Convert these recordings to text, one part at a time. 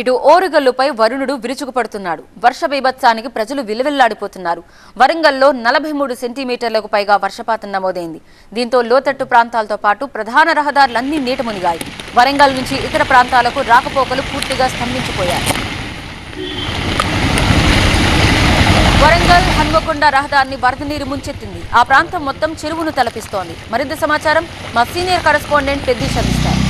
ఇటు ఓరుగల్లుపై వరుణుడు విరుచుకుపడుతున్నాడు. వర్ష బీభత్సానికి ప్రజలు విలువెల్లాడిపోతున్నారు. వరంగల్లో నలభై మూడు సెంటీమీటర్లకు పైగా వర్షపాతం నమోదైంది. దీంతో లోతట్టు ప్రాంతాలతో పాటు ప్రధాన రహదారులన్నీ నీట మునిగాయి. వరంగల్ నుంచి ఇతర ప్రాంతాలకు రాకపోకలు పూర్తిగా స్తంభించిపోయాయి. వరంగల్ హన్మకొండ రహదారిని వరద నీరు ముంచెత్తింది. ఆ ప్రాంతం మొత్తం చెరువును తలపిస్తోంది. మరింత సమాచారం మా సీనియర్ కరెస్పాండెంట్ పెద్ది అందిస్తారు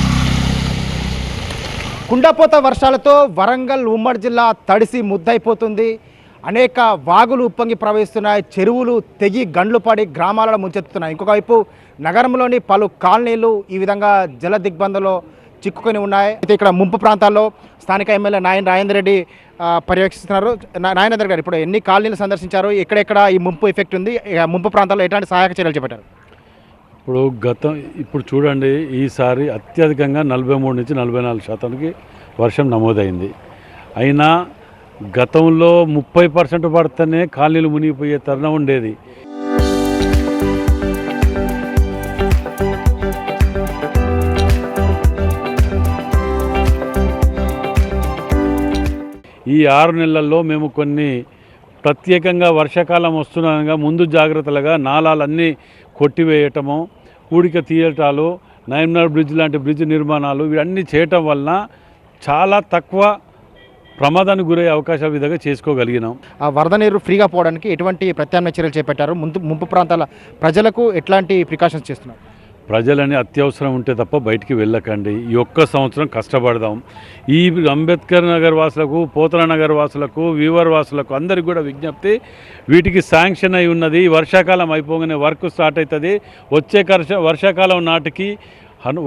కుండపోత వర్షాలతో వరంగల్ ఉమ్మడి జిల్లా తడిసి ముద్దయిపోతుంది. అనేక వాగులు ఉప్పొంగి ప్రవహిస్తున్నాయి. చెరువులు తెగి గండ్లు పడి గ్రామాలలో ముంచెత్తుతున్నాయి. ఇంకొక వైపు నగరంలోని పలు కాలనీలు ఈ విధంగా జల దిగ్బంధంలో చిక్కుకొని ఉన్నాయి. అయితే ఇక్కడ ముంపు ప్రాంతాల్లో స్థానిక ఎమ్మెల్యే నాయన్ రాజేందర్ రెడ్డి పర్యవేక్షిస్తున్నారు. నా- నాయనేందర్ గారు ఇప్పుడు ఎన్ని కాలనీలు సందర్శించారు? ఎక్కడెక్కడ ఈ ముంపు ఎఫెక్ట్ ఉంది? ముంపు ప్రాంతాల్లో ఎట్లాంటి సహాయక చర్యలు చేపట్టారు? ఇప్పుడు గతం ఇప్పుడు చూడండి ఈసారి అత్యధికంగా నలభై మూడు నుంచి నలభై నాలుగు శాతానికి వర్షం నమోదైంది. అయినా గతంలో ముప్పై పర్సెంట్ పడితేనే కాలనీలు మునిగిపోయే తరుణం ఉండేది. ఈ ఆరు నెలల్లో మేము కొన్ని ప్రత్యేకంగా వర్షాకాలం వస్తుండగా ముందు జాగ్రత్తలుగా నాలాలన్నీ కొట్టివేయటము కూడిక తీయటాలు నైమ్నార్ బ్రిడ్జ్ లాంటి బ్రిడ్జ్ నిర్మాణాలు ఇవన్నీ చేయటం వలన చాలా తక్కువ ప్రమాదానికి గురయ్యే అవకాశాల విధంగా చేసుకోగలిగినాం. ఆ వరద నీరు ఫ్రీగా పోవడానికి ఎటువంటి ప్రత్యామ్నాయ చర్యలు చేపట్టారు? ముందు ముంపు ప్రాంతాల ప్రజలకు ఎట్లాంటి ప్రికాషన్స్ చేస్తున్నారు? ప్రజలని అత్యవసరం ఉంటే తప్ప బయటికి వెళ్ళకండి. ఈ ఒక్క సంవత్సరం కష్టపడదాం. ఈ అంబేద్కర్ నగర్ వాసులకు పోతల నగర్ వాసులకు వీవర్ వాసులకు అందరికి కూడా విజ్ఞప్తి వీటికి శాంక్షన్ అయి ఉన్నది. వర్షాకాలం అయిపోగానే వర్క్ స్టార్ట్ అవుతుంది. వచ్చే వర్షాకాలం నాటికి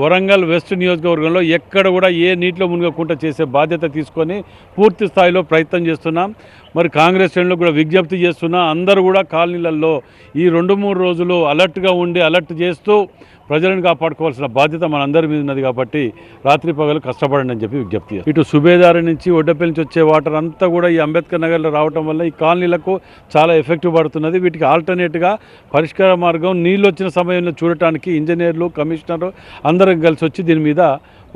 వరంగల్ వెస్ట్ నియోజకవర్గంలో ఎక్కడ కూడా ఏ నీటిలో మునగకుండా చేసే బాధ్యత తీసుకొని పూర్తి స్థాయిలో ప్రయత్నం చేస్తున్నాం. మరి కాంగ్రెస్ శ్రేణులకు కూడా విజ్ఞప్తి చేస్తున్నా అందరూ కూడా కాలనీలలో ఈ రెండు మూడు రోజులు అలర్ట్గా ఉండి అలర్ట్ చేస్తూ ప్రజలను కాపాడుకోవాల్సిన బాధ్యత మనందరి మీద ఉన్నది కాబట్టి రాత్రి పగలు కష్టపడండి అని చెప్పి విజ్ఞప్తి ఇటు సుబేదారి నుంచి ఒడ్డపల్లి నుంచి వచ్చే వాటర్ అంతా కూడా ఈ అంబేద్కర్ నగర్లో రావటం వల్ల ఈ కాలనీలకు చాలా ఎఫెక్టివ్ పడుతున్నది. వీటికి ఆల్టర్నేట్గా పరిష్కార మార్గం నీళ్ళు వచ్చిన సమయంలో చూడటానికి ఇంజనీర్లు కమిషనర్ అందరం కలిసి వచ్చి దీని మీద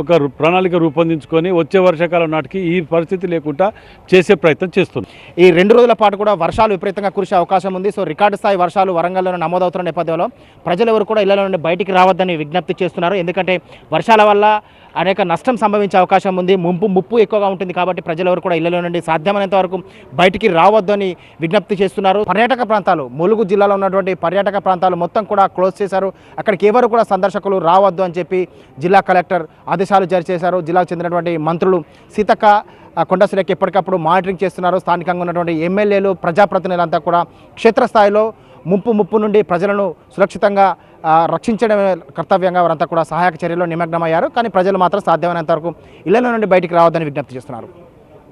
ఒక ప్రణాళిక రూపొందించుకొని వచ్చే వర్షాకాలం నాటికి ఈ పరిస్థితి లేకుండా చేసే ప్రయత్నం చేస్తుంది. ఈ రెండు రోజుల పాటు కూడా వర్షాలు విపరీతంగా కురిసే అవకాశం ఉంది. సో రికార్డు స్థాయి వర్షాలు వరంగల్లో నమోదవుతున్న నేపథ్యంలో ప్రజలు ఎవరు కూడా ఇళ్ళ నుండి బయటికి రావద్దని విజ్ఞప్తి చేస్తున్నారు. ఎందుకంటే వర్షాల వల్ల అనేక నష్టం సంభవించే అవకాశం ఉంది. ముంపు ముప్పు ఎక్కువగా ఉంటుంది కాబట్టి ప్రజలు ఎవరు కూడా ఇళ్ళలో నుండి సాధ్యమైనంత వరకు బయటికి రావద్దని విజ్ఞప్తి చేస్తున్నారు. పర్యాటక ప్రాంతాలు ములుగు జిల్లాలో ఉన్నటువంటి పర్యాటక ప్రాంతాలు మొత్తం కూడా క్లోజ్ చేశారు. అక్కడికి ఎవరు కూడా సందర్శకులు రావద్దు అని చెప్పి జిల్లా కలెక్టర్ ఆదేశాలు జారీ చేశారు. జిల్లాకు చెందినటువంటి మంత్రులు సీతక్క ఆ ఎప్పటికప్పుడు మానిటరింగ్ చేస్తున్నారు. స్థానికంగా ఉన్నటువంటి ఎమ్మెల్యేలు ప్రజాప్రతినిధులంతా కూడా క్షేత్రస్థాయిలో ముప్పు ముప్పు నుండి ప్రజలను సురక్షితంగా రక్షించడమే కర్తవ్యంగా వారంతా కూడా సహాయక చర్యలో నిమగ్నమయ్యారు. కానీ ప్రజలు మాత్రం సాధ్యమైనంత వరకు ఇళ్ళ నుండి బయటికి రావద్దని విజ్ఞప్తి చేస్తున్నారు.